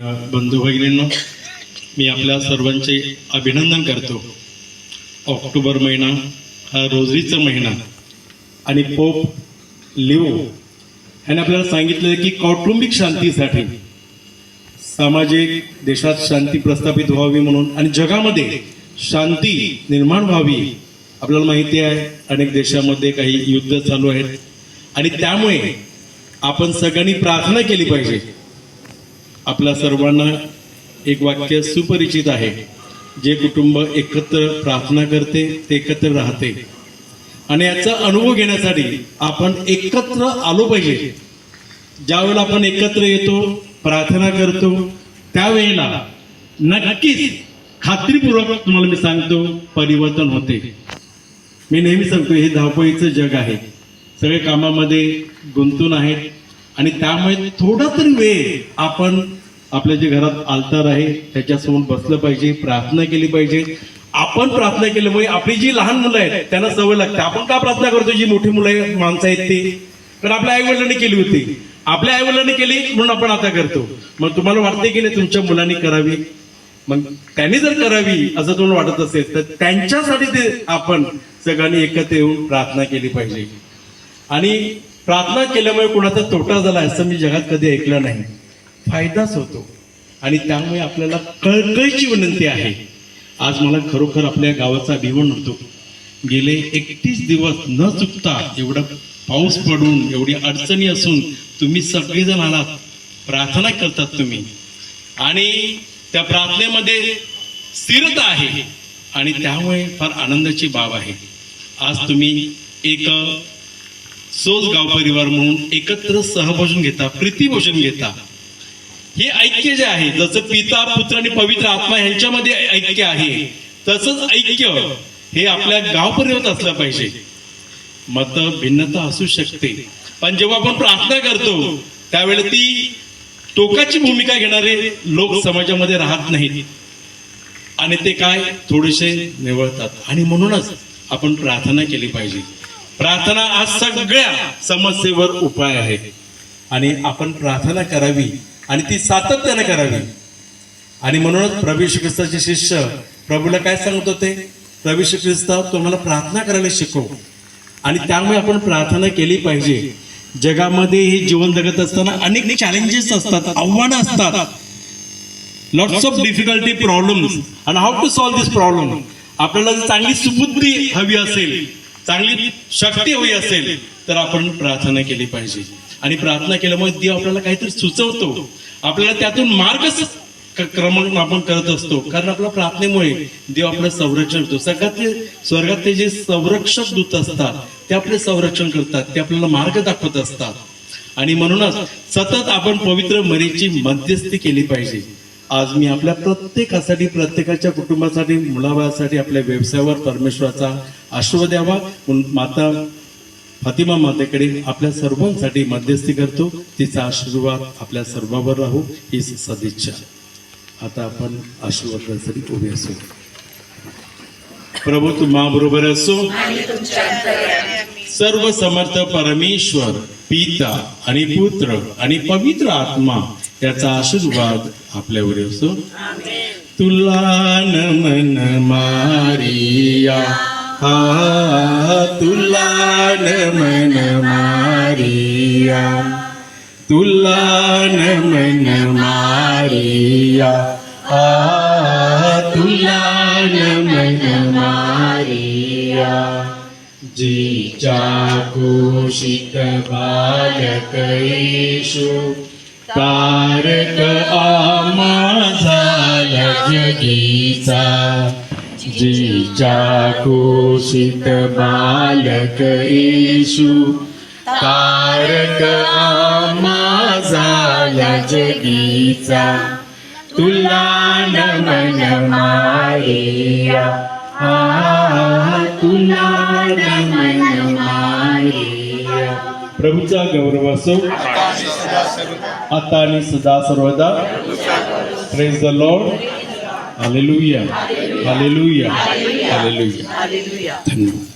बंधू भगिनींनो मी आपल्या सर्वांचे अभिनंदन करतो. ऑक्टोबर महिना हा रोजरीचा महिना आणि पोप लिओ यांनी आपल्याला सांगितलं की कौटुंबिक शांतीसाठी सामाजिक देशात शांती प्रस्थापित व्हावी म्हणून आणि जगामध्ये शांती निर्माण व्हावी आपल्याला माहिती आहे अनेक देशामध्ये काही युद्ध चालू आहेत. आणि त्यामुळे आपण सगळ्यांनी प्रार्थना केली पाहिजे. आपल्या सर्वांना एक वाक्य सुपरिचित आहे. जे कुटुंब एकत्र प्रार्थना करते ते एकत्र राहते. आणि याचा अनुभव घेण्यासाठी आपण एकत्र आलो पाहिजे. ज्यावेळेला आपण एकत्र येतो प्रार्थना करतो त्यावेळेला नक्कीच खात्रीपूर्वक तुम्हाला मी सांगतो परिवर्तन होते. मी नेहमी सांगतो हे धावपळीचं जग आहे. सगळे कामामध्ये गुंतून आहेत. आणि त्यामुळे थोडा तरी वेळ आपण आपल्या जे घरात आलतार आहे त्याच्यासमोर बसलं पाहिजे प्रार्थना केली पाहिजे. आपण प्रार्थना केल्यामुळे आपली जी लहान मुलं आहेत त्यांना सवय लागते. आपण का प्रार्थना करतो? जी मोठी मुलं आहे, माणसं आहेत ती. कारण आपल्या आईवडिलांनी केली होती. आपल्या आईवडिलांनी केली म्हणून आपण आता करतो. मग तुम्हाला वाटते की नाही तुमच्या मुलांनी करावी? मग त्यांनी जर करावी असं तुम्हाला वाटत असेल तर त्यांच्यासाठी ते आपण सगळ्यांनी एकत्र येऊन प्रार्थना केली पाहिजे. आणि प्रार्थना केल्यामुळे कोणाचा तोटा झाला असं मी जगात कधी ऐकलं नाही. फायदाच होतो. आणि त्यामुळे आपल्याला कळकळीची विनंती आहे. आज मला खरोखर आपल्या गावाचा अभिमान होतो. गेले एकतीस दिवस न चुकता एवढा पाऊस पडून एवढी अडचणी असून तुम्ही सगळेजण आलात. प्रार्थना करतात तुम्ही. आणि त्या प्रार्थनेमध्ये स्थिरता आहे. आणि त्यामुळे फार आनंदाची बाब आहे. आज तुम्ही एक सोज गाव परिवार म्हणून एकत्र सहभोजन घेता प्रीतीभोजन घेता. हे ऐक्य जे आहे जसं पिता पुत्र आणि पवित्र आत्मा यांच्यामध्ये ऐक्य आहे तसंच ऐक्य हे आपल्या गाव परिवारात असलं पाहिजे. मत भिन्नता असू शकते. पण जेव्हा आपण प्रार्थना करतो त्यावेळेला ती टोकाची भूमिका घेणारे लोक समाजामध्ये राहत नाहीत. आणि ते काय? थोडेसे निवळतात. आणि म्हणूनच आपण प्रार्थना केली पाहिजे. प्रार्थना आज सगळ्या समस्येवर उपाय आहे. आणि आपण प्रार्थना करावी आणि ती सातत्याने करावी. आणि म्हणूनच प्रभू ख्रिस्ताचे शिष्य प्रभूला काय सांगत होते? प्रभू ख्रिस्त तुम्हाला प्रार्थना करायला शिकव. आणि त्यामुळे आपण प्रार्थना केली पाहिजे. जगामध्ये हे जीवन जगत असताना अनेक चॅलेंजेस असतात आव्हानं असतात. लॉट्स ऑफ डिफिकल्टी प्रॉब्लेम्स आणि how to solve this problem आपल्याला जर चांगली सुबुद्धी हवी असेल चांगली शक्ती हवी असेल तर आपण प्रार्थना केली पाहिजे. आणि प्रार्थना केल्यामुळे देव आपल्याला काहीतरी सुचवतो. आपल्याला त्यातून मार्ग क्रमांक आपण करत असतो. कारण आपल्या प्रार्थनेमुळे देव आपलं संरक्षण करतो. सगळ्यातले स्वर्गातले जे संरक्षक दूत असतात ते आपले संरक्षण करतात. ते आपल्याला मार्ग दाखवत असतात. आणि म्हणूनच सतत आपण पवित्र मरीची मध्यस्थी केली पाहिजे. आज मी आपल्या प्रत्येकासाठी प्रत्येकाच्या कुटुंबासाठी मुलाबाळासाठी आपल्या व्यवसायावर परमेश्वराचा आशीर्वाद द्यावा. म्हणून माता फातिमा मातेकडे आपल्या सर्वांसाठी मध्यस्थी करतो. तिचा आशीर्वाद आपल्या सर्वांवर राहू ही सदिच्छा. आता आपण आशीर्वादासाठी उभे असू. प्रभू तुम्हा बरोबर असो. सर्व समर्थ परमेश्वर पिता आणि पुत्र आणि पवित्र आत्मा याचा आशीर्वाद आपल्यावर असो तुला नमन मारिया. हा तुला नमन मारिया. तुला नमन मारिया. हा तुला नमन मारिया. जीच्या कुशित बालक येशू. तारक आमा झाला जगीचा. जीचा कुशित बालक येशू. तारक आमा झाला जगीचा. तुला नमन मारिया. तुला नमन ಪ್ರಭುಜ ಗೌರವಸು ಅತ್ತಾನಿ ಸದಾ ಸರ್ವದ praise the Lord alleluia alleluia alleluia ಧನ್ಯವಾದ